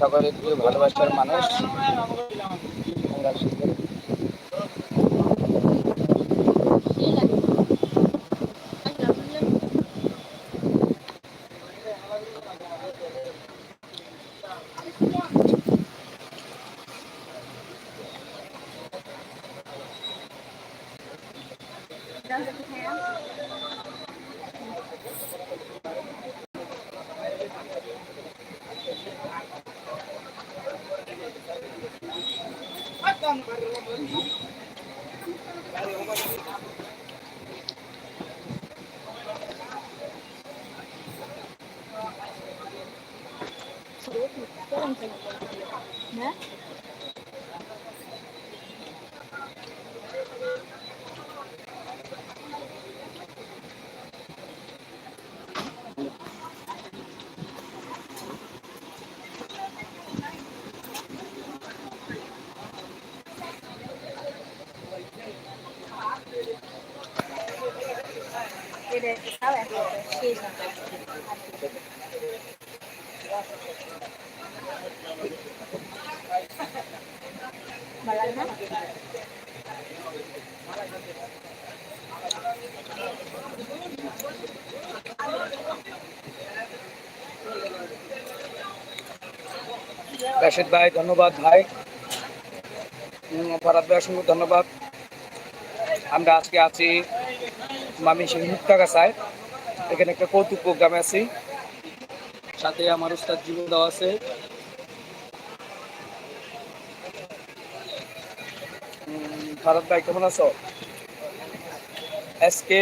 সকলের প্রিয় ভালোবাসার মানুষ? On va. রাশেদ ভাই, ধন্যবাদ ভাই। ফারাদ ভাই অসংখ্য ধন্যবাদ। আমরা আজকে আছি মামি সিং মুক্তাগাছায়। এখানে একটা কৌতুক প্রোগ্রামে আছি। সাথে আমার উস্তাদ জীবন দেওয়া আছে। ফারাদ ভাই, কেমন আছো? এসকে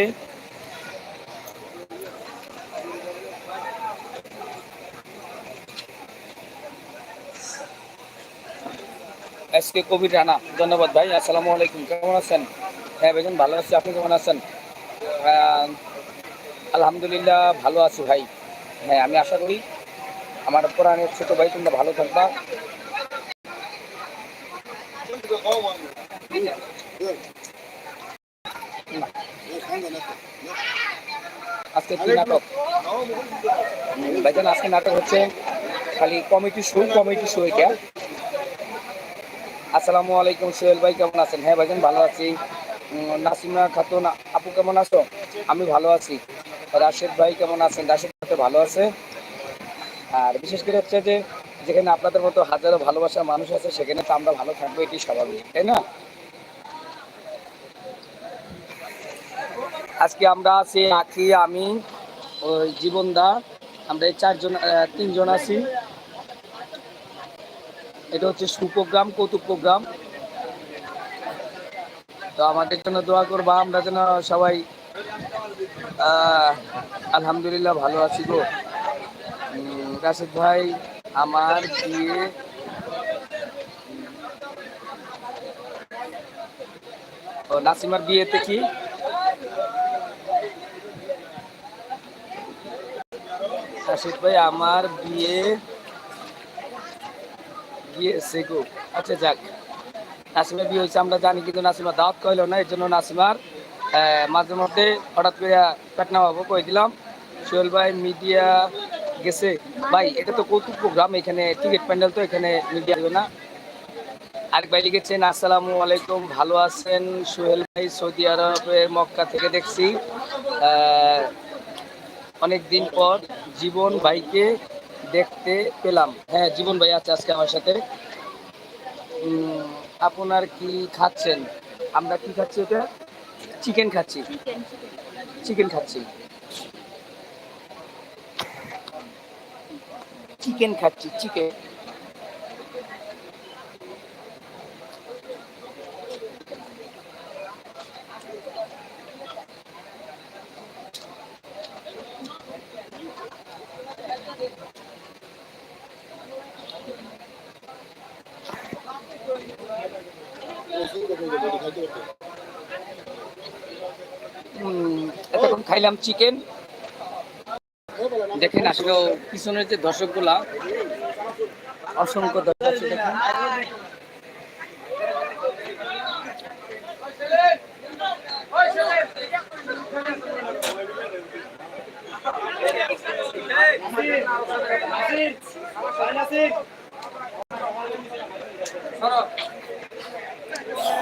এসকে কবির রানা, ধন্যবাদ ভাই। আসসালামু আলাইকুম, কেমন আছেন? হ্যাঁ বেগুন ভালো আছি। আপনি কেমন আছেন? আলহামদুলিল্লাহ, ভালো আছি ভাই। হ্যাঁ আমি আশা করি আমার পুরাণের ছোট ভাই তোমরা ভালো থাকবা। আজকে কি নাটক? ভাইজান, আজকে নাটক হচ্ছে খালি কমিটি শো কমিটি শো এটা। আসসালামু আলাইকুম সোহেল ভাই, কেমন আছেন? হ্যাঁ ভাইজান, ভালো আছি। নাসিমা খাতুন, আপু কেমন আছো? আমি ভালো আছি। রাশেদ ভাই, কেমন আছেন? রাশেদ তো ভালো আছে। আর বিশেষ করে হচ্ছে যে, যেখানে আপনাদের মতো হাজারো ভালোবাসার মানুষ আছে, সেখানে তো আমরা ভালো থাকব, এটি স্বাভাবিক, তাই না? আজকে আমরা আছি আখি আমি, ওই জীবনদা, আমরা এই চারজন তিনজন আছি। এটা হচ্ছে সুপ্রোগ্রাম, কৌতুক প্রোগ্রাম। তো আমাদের জন্য দোয়া করবা, আমরা যেন সবাই আলহামদুলিল্লাহ ভালো আছি গো। রাশেদ ভাই, আমার বিয়ে নাসিমার বিয়েতে কি? রাশেদ ভাই, আমার বিয়ে গিয়েছে গো। আচ্ছা যাক। নাসিমার বিয়ে হয়েছে, আমরা জানি, কিন্তু নাসিমা দাওয়াত কইলো না, এর জন্য নাসিমার মাঝে মধ্যে হঠাৎ করে পেটনা বাবু কই দিলাম সোহেল ভাই মিডিয়া গেছে। ভাই, এটা তো কৌতুক প্রোগ্রাম এখানে টিকিট প্যান্ডেল তো এখানে মিডিয়া দেবে না। আরেক ভাই লিখেছেন, আসসালামু আলাইকুম, ভালো আছেন? সোহেল ভাই, সৌদি আরবের মক্কা থেকে দেখছি। অনেক দিন পর জীবন ভাইকে দেখতে পেলাম। হ্যাঁ জীবন ভাই আছে আজকে আমার সাথে। আপনার কি খাচ্ছেন? আমরা কি খাচ্ছি ওটা? চিকেন খাচ্ছি। চিকেন খাচ্ছি। চিকেন খাচ্ছি চিকেন এতক্ষণ খাইলাম চিকেন দেখেন আসলে পিছনের যে দর্শকগুলা অসংখ্য দর্শক দেখেন।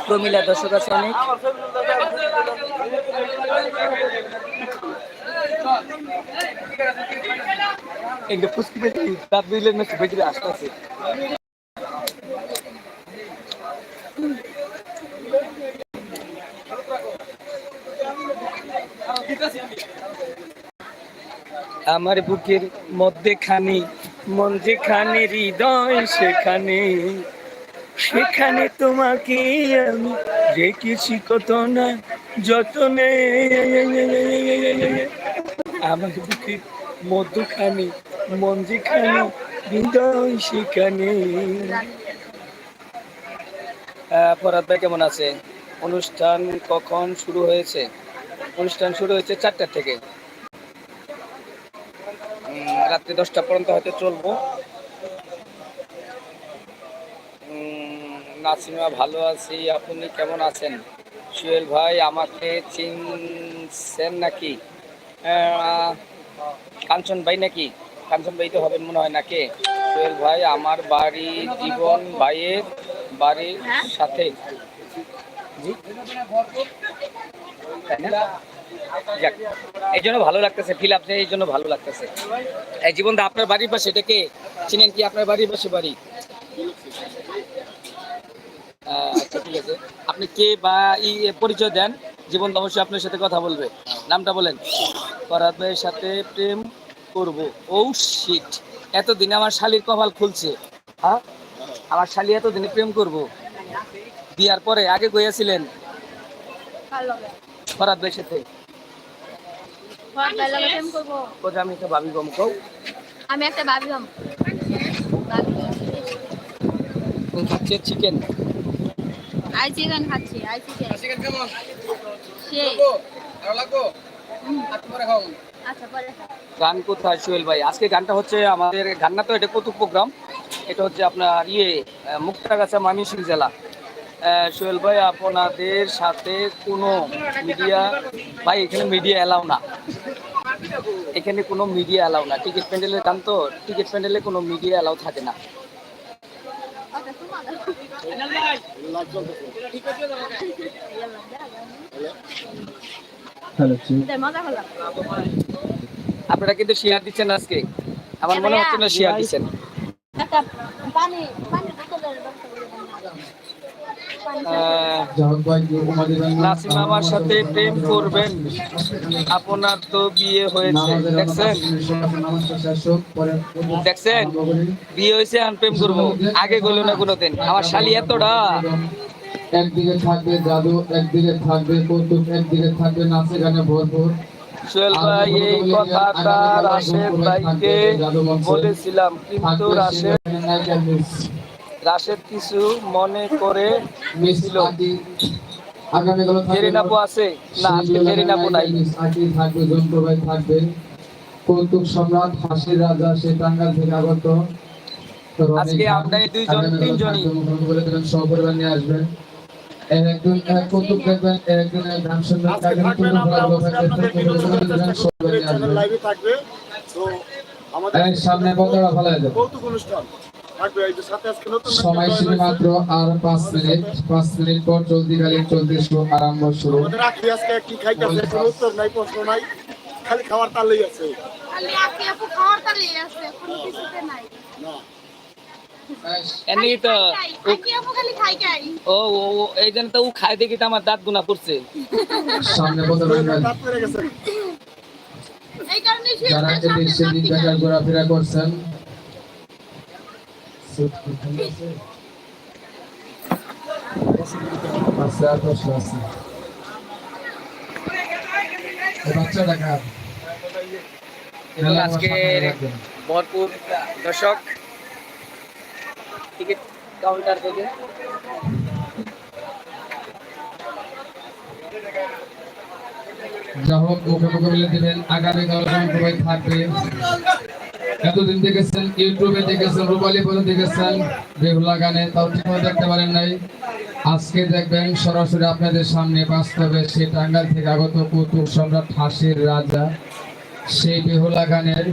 প্রমিলা দর্শক আছে অনেক। এগুলো পুষ্টি পেতে তার দুইলের মেসে বেজে আসতেছে আমার বুকের মধ্যে খানি মন যেখানে হৃদয় সেখানে। সেখানে তোমাকে আমি রেখেছি কত না যতনে। আমার বুকের মধ্যখানে, মন হৃদয় সেখানে। কেমন আছে? অনুষ্ঠান কখন শুরু হয়েছে? অনুষ্ঠান শুরু হয়েছে চারটা থেকে। রাত্রি দশটা পর্যন্ত হয়তো চলবো। নাসিমা, ভালো আছি। আপনি কেমন আছেন? সুয়েল ভাই, আমাকে চিনছেন নাকি? কাঞ্চন ভাই নাকি? কাঞ্চন ভাই তো হবেন মনে হয় নাকি সুয়েল ভাই, আমার বাড়ি জীবন ভাইয়ের বাড়ির সাথে। এই জন্য ভালো লাগতেছে ফিল আপনি এই জন্য ভালো লাগতেছে। এই জীবন দা আপনার বাড়ির পাশে, এটা কে? চিনেন কি আপনার বাড়ির পাশে বাড়ি? আচ্ছা ঠিক আছে আপনি কে বা ই পরিচয় দেন জীবন অবশ্যই আপনার সাথে কথা বলবে। নামটা বলেন। ফরাদ ভাইয়ের সাথে প্রেম করব। ও শিট এতদিন আমার শালির কপাল খুলছে। হ্যাঁ? আমার শালি এতদিনে প্রেম করব। বিয়ার পরে আগে গইয়াছিলেন ভালো ফরাদ ভাইয়ের সাথে আমি তো ভাবি কম কও? আমি একটা ভাবি চিকেন আই চিকেন খাচ্ছি আই চিকেন সেই আচ্ছা পরে খাও। গান কোথায় সোহেল ভাই? আজকে গানটা হচ্ছে আমাদের গান না তো এটা কৌতুক প্রোগ্রাম। এটা হচ্ছে আপনার ইয়ে মুক্তাগাছা ময়মনসিংহ জেলা। আহ, সোহেল ভাই আপনাদের সাথে কোনো মিডিয়া ভাই এখানে মিডিয়া এলাও না। এখানে কোনো মিডিয়া এলাও না। টিকিট প্যান্ডেলের গান তো টিকিট প্যান্ডেলে কোনো মিডিয়া এলাও থাকে না। আপনারা কিন্তু শেয়ার দিচ্ছেন আজকে। আমার মনে হচ্ছে না শেয়ার দিচ্ছেন একটা পানি পানি বোতলের ব্যবস্থা করে দেন না। পানি আহ, নাসিম আমার সাথে প্রেম করবেন। আপনার তো বিয়ে হয়েছে দেখছেন? দেখছেন? বিয়ে হয়েছে আমি প্রেম করব। আগে গেল না কোনোদিন। আমার শালি এতটা। একদিকে থাকবে জাদু একদিকে থাকবে কৌতুক একদিকে থাকবে নাচে গানে ভরপুর। সোহেল ভাই এই কথাটা রাশেদ ভাইকে বলেছিলাম কিন্তু রাশেদ রাশেদ কিছু মনে করে মিস ছিল আদি আগামীকাল থাকবে আছে না আজকে নাই থাকবে জন্টু থাকবে কৌতুক সম্রাট হাসির রাজা সে টাঙ্গাল থেকে আগত আজকে খান। আমরা এই দুইজন, তিনজনই। বলে দেবেন সপরিবার নিয়ে আসবেন একজন এক কৌতুক দেখবেন একজন গান শুনবেন। সপরিবার নিয়ে আসবেন। সামনে বন্ধুরা ভালো যাবে কৌতুক অনুষ্ঠান সময় ছিল মাত্র আর পাঁচ মিনিট পাঁচ মিনিট পর চলতিকালীন চলতি আরম্ভ শুরু। আজকে কি খাইতেছে? কোনো উত্তর নাই প্রশ্ন নাই। খালি খাওয়ার তালেই আছে। খালি আপনি আপু খাওয়ার তালেই আছে কোনো কিছুতে নাই। না। এমনি তো ও ও ও, এই জন্য তো ও খায় দেখি তো আমার দাঁত গুনা পড়ছে সামনে বন্ধু রইবেন দাঁত পেরে গেছে। এই কারণে যারা এদিক সেদিক দেখা ঘোরাফেরা করছেন আছে আর প্রশ্ন আছে এই বাচ্চাটা কার? এবং আজকের ভরপুর দর্শক টিকিট কাউন্টার থেকে। যা হোক মুখে মুখে বলে দিবেন আগামীকাল থাকবে। এতদিন দেখেছেন, ইউটিউবে দেখেছেন, রূপালী বলে দেখেছেন বেহুলা গানে তাও ঠিকমতো দেখতে পারেন নাই। আজকে দেখবেন সরাসরি আপনাদের সামনে বাস্তবে সে টাঙ্গাল থেকে আগত কৌতুক সম্রাট হাসির রাজা। সেই বেহুলা গানের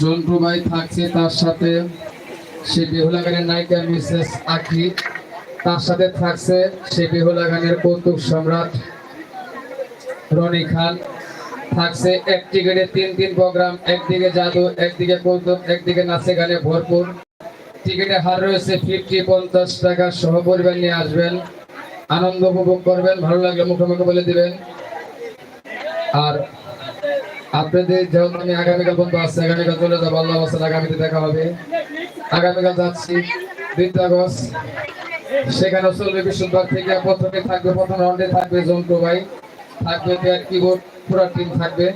জন্টু ভাই থাকছে তার সাথে। সেই বেহুলা গানের নায়িকা মিসেস আখি তার সাথে থাকছে সেই বেহুলা গানের কৌতুক সম্রাট রনি খান। থাকছে এক টিকিটে তিন তিন প্রোগ্রাম, একদিকে জাদু, একদিকে কৌতুক, একদিকে নাচে গানে ভরপুর। টিকিটে হার রয়েছে ফিফটি পঞ্চাশ টাকা সহ পরিবার নিয়ে আসবেন। আনন্দ উপভোগ করবেন, ভালো লাগলে মুখে মুখে বলে দিবেন। আর আপনাদের যেমন আমি আগামীকাল বন্ধু আছে, আগামীকাল চলে যাব, আল্লাহ আসাল আগামীতে দেখা হবে। আগামীকাল যাচ্ছি আগস্ট সেখানে চলবে বিশুদ্ধবার থেকে প্রথমে থাকবে, প্রথম রাউন্ডে থাকবে জন্টু ভাই। থাকবে কিবোর্ড পুরো টিম থাকবে।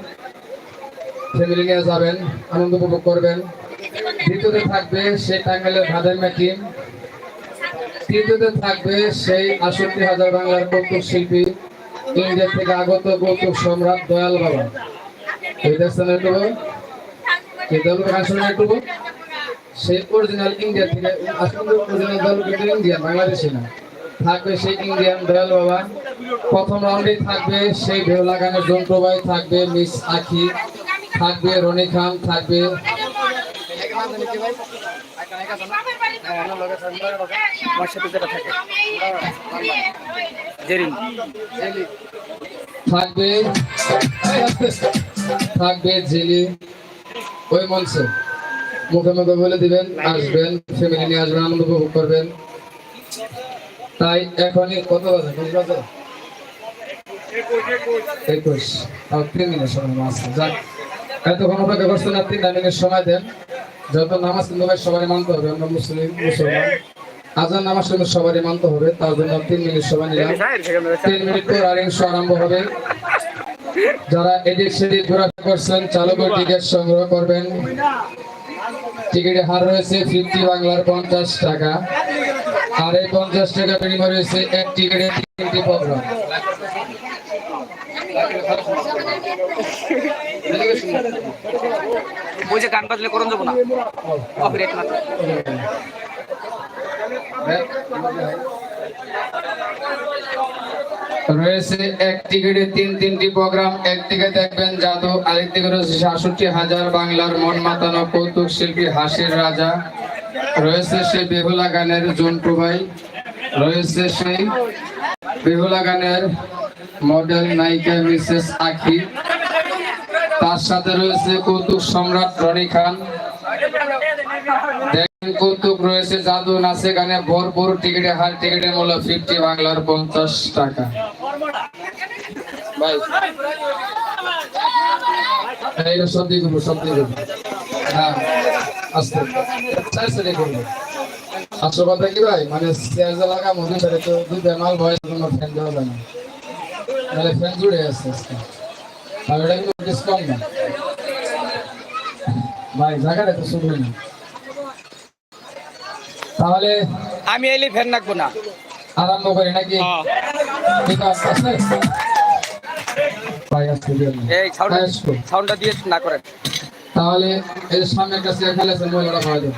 ফ্যামিলি নিয়ে যাবেন, আনন্দ উপভোগ করবেন। দ্বিতীয়তে থাকবে সেই টাঙ্গাইলের ভাদাইমা টিম তৃতীয়তে থাকবে সেই আষট্টি হাজার বাংলার কৌতুক শিল্পী, ইন্ডিয়া থেকে আগত কৌতুক সম্রাট দয়াল বাবা। সেই না। থাকবে সেই ইন্ডিয়ান দয়াল বাবা। প্রথম রাউন্ডে থাকবে সেই ভেওলা গানের যন্ত্র ভাই, থাকবে মিস আখি, থাকবে রনি খান, থাকবে থাকবে থাকবে জেলি, ওই মঞ্চে। মুখে মুখে বলে দিবেন, আসবেন ফ্যামিলি নিয়ে আসবেন, আনন্দ উপভোগ করবেন। তাই এখনই কত বাজে? একুশ। তিন মিনিট সময় আছে যাক এতক্ষণ অপেক্ষা করছেন আর তিনটা মিনিট সময় দেন। যত নামাজ কিন্তু ভাই সবারই মানতে হবে আমরা মুসলিম মুসলমান। আজান নামাজ কিন্তু সবারই মানতে হবে তার জন্য তিন মিনিট সময় নিলাম। তিন মিনিট পর আর শো আরম্ভ হবে। যারা এদিক সেদিক ঘোরাফেরা করছেন চালকের টিকিট সংগ্রহ করবেন। টিকিটের হার রয়েছে ফিফটি বাংলার পঞ্চাশ টাকা। আর এই পঞ্চাশ টাকা বিনিময় রয়েছে এক টিকিটে তিনটি প্রোগ্রাম। যে গান বাজলে করুন যাব না। কপিরাইট মাত্র। রয়েছে এক টিকিটে তিন তিনটি প্রোগ্রাম। একদিকে দেখবেন জাদু আরেকদিকে রয়েছে সাতষট্টি হাজার বাংলার মন মাতানো কৌতুক শিল্পী হাসির রাজা। রয়েছে সেই বেহুলা গানের জন্টু ভাই। রয়েছে সেই বেহুলা গানের মডেল নায়িকা মিসেস আখি। তার সাথে রয়েছে কৌতুক সম্রাট রনি খান। কৌতুক রয়েছে, জাদু নাচে গানে ভরপুর টিকিটে, হার টিকিটের মূল্য ফিফটি বাংলার পঞ্চাশ টাকা। হ্যাঁ কি ভাই? মানে চেয়ার যা লাগা মধু সারে তো দুই মাল ভয় জন্য ফ্যান দেওয়া যায় না। নাহলে ফ্যান জুড়ে ভাই জায়গাটা তো শুনবে না। তাহলে আমি এলি ফের নাকবো না। আরম্ভ করি নাকি? ঠিক আছে আছে? এই হ্যাঁ, সাউন্ডটা দিয়ে না করেন। তাহলে এর সামনে একটা চেয়ার মহিলারা পাওয়া যাবে